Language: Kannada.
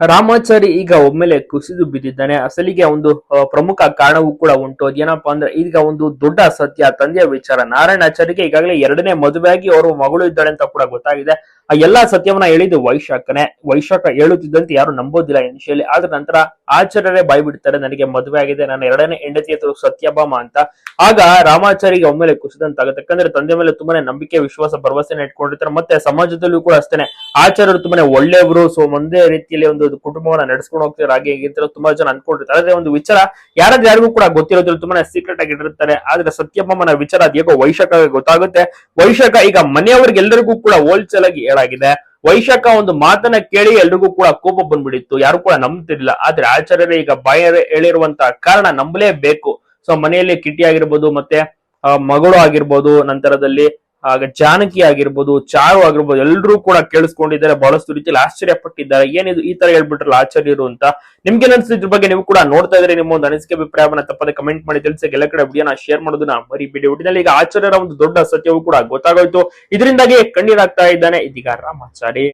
ರಾಮಾಚಾರಿ ಈಗ ಒಮ್ಮೆಲೆ ಕುಸಿದು ಬಿದ್ದಿದ್ದಾನೆ. ಅಸಲಿಗೆ ಒಂದು ಪ್ರಮುಖ ಕಾರಣವೂ ಕೂಡ ಉಂಟು. ಅದೇನಪ್ಪಾ ಅಂದ್ರೆ, ಈಗ ಒಂದು ದೊಡ್ಡ ಸತ್ಯ. ತಂದೆಯ ವಿಚಾರ. ನಾರಾಯಣಾಚಾರಿಗೆ ಈಗಾಗಲೇ ಎರಡನೇ ಮದುವೆಯಾಗಿ ಅವರು ಮಗಳು ಇದ್ದಾಳೆ ಅಂತ ಕೂಡ ಗೊತ್ತಾಗಿದೆ. ಆ ಎಲ್ಲಾ ಸತ್ಯವನ್ನ ಹೇಳಿದ್ದು ವೈಶಾಖನೇ. ವೈಶಾಖ ಹೇಳುತ್ತಿದ್ದಂತೆ ಯಾರು ನಂಬೋದಿಲ್ಲ ಇನಿಷಿಯಲಿ ಆದ್ರ ನಂತರ ಆಚಾರ್ಯರೇ ಬಾಯ್ ಬಿಡ್ತಾರೆ, ನನಗೆ ಮದುವೆ ಆಗಿದೆ, ನನ್ನ ಎರಡನೇ ಹೆಂಡತಿ ಹೆಸರು ಸತ್ಯಭಾಮ ಅಂತ. ಆಗ ರಾಮಾಚಾರಿಗೆ ಒಮ್ಮೆಲೆ ಕುಸಿದಂತಾಗುತ್ತೆ. ಯಾಕಂದ್ರೆ ತಂದೆ ಮೇಲೆ ತುಂಬಾನೇ ನಂಬಿಕೆ, ವಿಶ್ವಾಸ ಭರವಸೆನ ಇಟ್ಕೊಂಡಿರ್ತಾರೆ. ಮತ್ತೆ ಸಮಾಜದಲ್ಲೂ ಕೂಡ ಅಷ್ಟೇನೆ. ಆಚಾರ್ಯರು ತುಂಬಾನೇ ಒಳ್ಳೆಯವರು. ಸೊ ಒಂದೇ ರೀತಿಯಲ್ಲಿ ಒಂದು ಕುಟುಂಬವನ್ನ ನಡೆಸ್ಕೊಂಡು ಹೋಗ್ತಾರೆ ಹಾಗೆ ಹೀಗೆ ಅಂತ ತುಂಬಾ ಜನ ಅನ್ಕೊಂಡಿರ್ತಾರೆ ಆದ್ರೆ ಒಂದು ವಿಚಾರ ಯಾರಾದ್ರೂ ಯಾರಿಗೂ ಕೂಡ ಗೊತ್ತಿರೋದಿಲ್ಲ. ತುಂಬಾನೇ ಸೀಕ್ರೆಟ್ ಆಗಿ ಇಟ್ಟಿರ್ತಾರೆ. ಆದ್ರೆ ಸತ್ಯಭಾಮನ ವಿಚಾರ ಅದೇಗೋ ವೈಶಾಖ ಗೊತ್ತಾಗುತ್ತೆ. ವೈಶಾಖ ಈಗ ಮನೆಯವರಿಗೆಲ್ಲರಿಗೂ ಕೂಡ ಹೋಲ್ಸೇಲ್ ಆಗಿ ಹೇಳಾಗಿದೆ ವೈಶಾಖ ಒಂದು ಮಾತನ್ನ ಕೇಳಿ ಎಲ್ರಿಗೂ ಕೂಡ ಕೋಪ ಬಂದ್ಬಿಡಿತ್ತು ಯಾರು ಕೂಡ ನಂಬ್ತಿರ್ಲಿಲ್ಲ. ಆದ್ರೆ ಆಚಾರ್ಯರು ಈಗ ಬಾಯ ಹೇಳಿರುವಂತಹ ಕಾರಣ ನಂಬಲೇಬೇಕು. ಸೊ ಮನೆಯಲ್ಲಿ ಕಿಟಿ ಆಗಿರ್ಬೋದು, ಮತ್ತೆ ಮಗಳು ಆಗಿರ್ಬೋದು, ನಂತರದಲ್ಲಿ ಆಗ ಜಾನಕಿ ಆಗಿರ್ಬೋದು, ಚಾರು ಆಗಿರ್ಬೋದು ಎಲ್ಲರೂ ಕೂಡ ಕೇಳಿಸ್ಕೊಂಡಿದ್ದಾರೆ, ಬಹಳಷ್ಟು ರೀತಿಯಲ್ಲಿ ಆಶ್ಚರ್ಯ ಪಟ್ಟಿದ್ದಾರೆ ಏನಿದು ಈ ತರ ಹೇಳ್ಬಿಟ್ರಲ್ಲ ಆಚಾರ್ಯರು ಅಂತ. ನಿಮ್ಗೆ ಅನ್ಸುತ್ತೆ ಬಗ್ಗೆ ನೀವು ಕೂಡ ನೋಡ್ತಾ ಇದ್ರೆ ನಿಮ್ಮ ಒಂದು ಅನಿಸಿಕೆ ಅಭಿಪ್ರಾಯವನ್ನ ತಪ್ಪದೆ ಕಮೆಂಟ್ ಮಾಡಿ. ತಿಳಿಸಿ ಎಲ್ಲ ಕಡೆ ವಿಡಿಯೋನ ಶೇರ್ ಮಾಡೋದನ್ನ ಮರಿಬೇಡಿ. ಒಟ್ಟಿನಲ್ಲಿ ಈಗ ಆಚಾರ್ಯರ ಒಂದು ದೊಡ್ಡ ಸತ್ಯವೂ ಕೂಡ ಗೊತ್ತಾಗೋಯ್ತು. ಇದರಿಂದಾಗಿ ಕಣ್ಣೀರಾಗ್ತಾ ಇದ್ದಾನೆ ಇದೀಗ ರಾಮಾಚಾರಿ.